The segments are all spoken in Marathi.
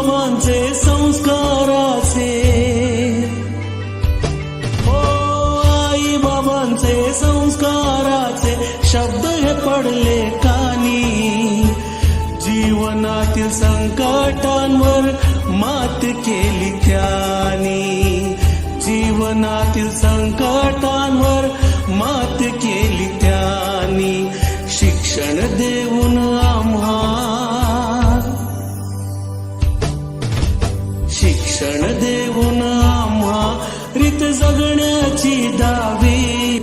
बाबांचे संस्काराचे. हो आई बाबांचे संस्काराचे शब्द हे पडले कानी. जीवनातील संकटांवर मात केली त्यानी. जीवनातील संकटांवर मात केली त्यानी. शिक्षण देऊन क्षण देऊन आम्हा रीत जगण्याची दावी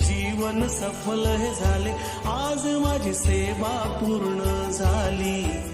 जीवन सफल हे झाले. आज माझी सेवा पूर्ण झाली.